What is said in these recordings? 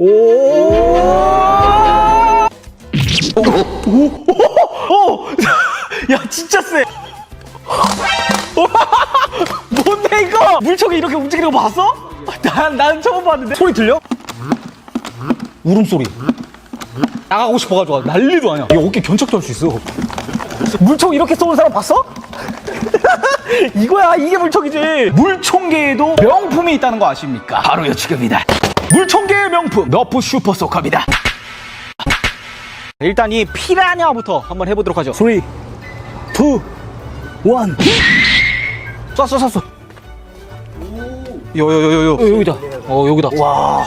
오. 오. 오. 오. 야 진짜 세. 뭔데 이거? 물총이 이렇게 움직이는 거 봤어? 난, 난 처음 봤는데. 소리 들려? 울음소리. 나가고 싶어가지고 난리도 아니야. 이거 어깨 견착도 할 수 있어. 물총 이렇게 쏘는 사람 봤어? 이거야 이게 물총이지 물총계에도 명품이 있다는 거 아십니까? 바로 지금이다 물총계의 명품 너프 슈퍼 소커입니다. 일단 이 피라냐부터 한번 해보도록 하죠. 3 2 1 쐈어 쐈어. 요요요요 여기다. 어 여기다. 와.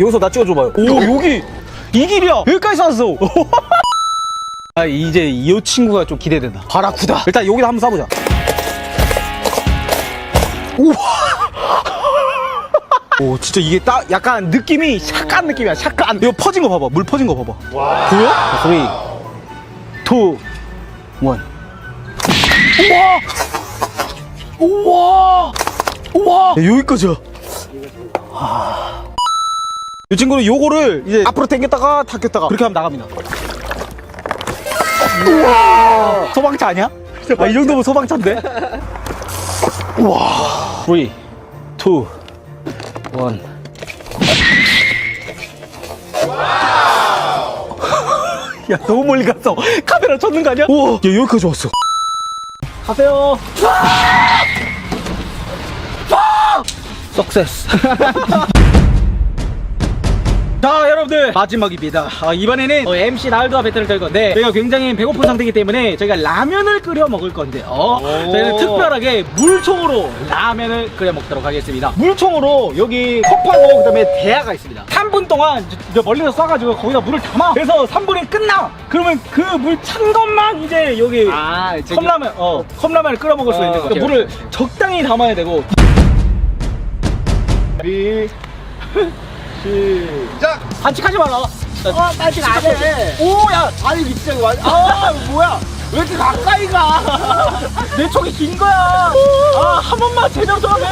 여기서 나 찍어줘봐요. 오 여기. 이 길이야. 여기까지 쐈어. 아 이제 이 친구가 좀 기대된다. 바라쿠다. 일단 여기다 한번 쏴보자 오 진짜 이게 딱 약간 느낌이 샷간 느낌이야 샷간. 이거 퍼진 거 봐봐 물 퍼진 거 봐봐. 보여? 3 2 1 우와! 우와! 우와! 야, 여기까지야. 하... 이 친구는 요거를 이제 앞으로 당겼다가 당겼다가 그렇게 하면 나갑니다. 우와! 소방차 아니야? 아, 이 정도면 소방차인데? 우와! 3 2 1 야 너무 멀리 갔어. 카메라 쳤는 거 아니야? 우와 야 여기까지 왔어. 가세요. 석세스 자 여러분들. 마지막입니다. 아, 이번에는 어, MC 나일드와 배틀을 될 건데 저희가 굉장히 배고픈 상태이기 때문에 저희가 라면을 끓여 먹을 건데요. 저희는 특별하게 물총으로 라면을 끓여 먹도록 하겠습니다. 물총으로 여기 컵하고 그 다음에 대야가 있습니다. 3분 동안 저- 저 멀리서 쏴가지고 거기다 물을 담아. 그래서 3분이 끝나! 그러면 그 물 찬 것만 이제 여기 아, 컵라면 어 컵라면을 끓여 먹을 수 어, 있는 거 오케이, 물을. 적당히 담아야 되고. 리 시작! 반칙하지 마라. 아, 빨리 안 해! 오, 야, 아니, 미치겠네, 완 아, 뭐야? 왜 이렇게 가까이 가? 내 촉이 긴 거야. 아, 한 번만 제대로 좀 해.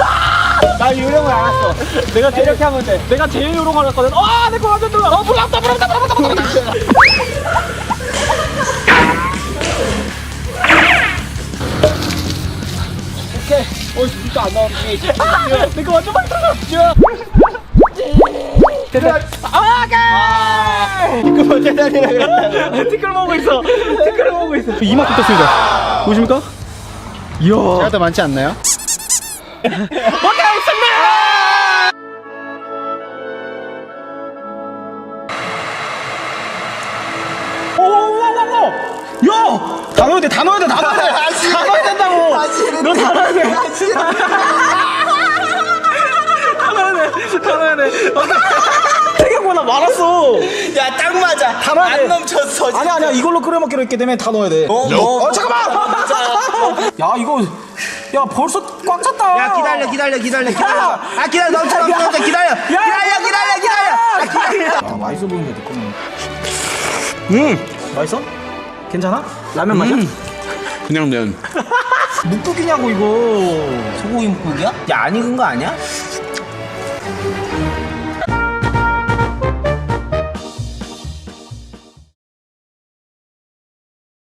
아! 나 요령을 알았어. 내가 제일 이렇게 하면 돼. 내가 제일 요령을 알았거든. 아, 내거 완전 들어. 어, 불났다, 불났다, 불났다, 불났다. 오케이. 어, 진짜 안 나오네. 아, 내거 완전 많이 들어갔어. 됐다. 아, 오케이. 그거 대단이라 그랬다. 티끌 먹고 있어. 티끌 먹고 있어. 이만큼 떴습니다. 보십니까? 이야. 생각보다 많지 않나요? 오케이, 승리! 오오오오! 야! 다 넣어야 돼, 다 넣어야 돼, 다 넣어야 돼! 다시 다 넣어야 된다고! 다시 너 다 넣어야 돼! 다 넣어야 돼, 다 넣어야 돼! 많았어! 야, 딱 맞아. 다 넣어야 돼! 안 넘쳤어. 아니야, 아니야, 이걸로 끓여 먹기로 했기 때문에 다 넣어야 돼. 어, 뭐? 어, 잠깐만! 야, 이거, 야, 벌써 꽉 찼다! 야, 기다려, 기다려, 기다려, 기다려. 야! 아, 기다려, 넘쳐, 넘쳐, 넘쳐, 기다려. 기다려, 기다려, 기다려. 아, 기다려. 아, 맛있어 보이는데 내 거는. 음, 맛있어? 괜찮아? 라면 맛이야? 그냥 면. 묵국이냐고 이거. 소고기 묵국이야? 야, 안 익은 거 아니야?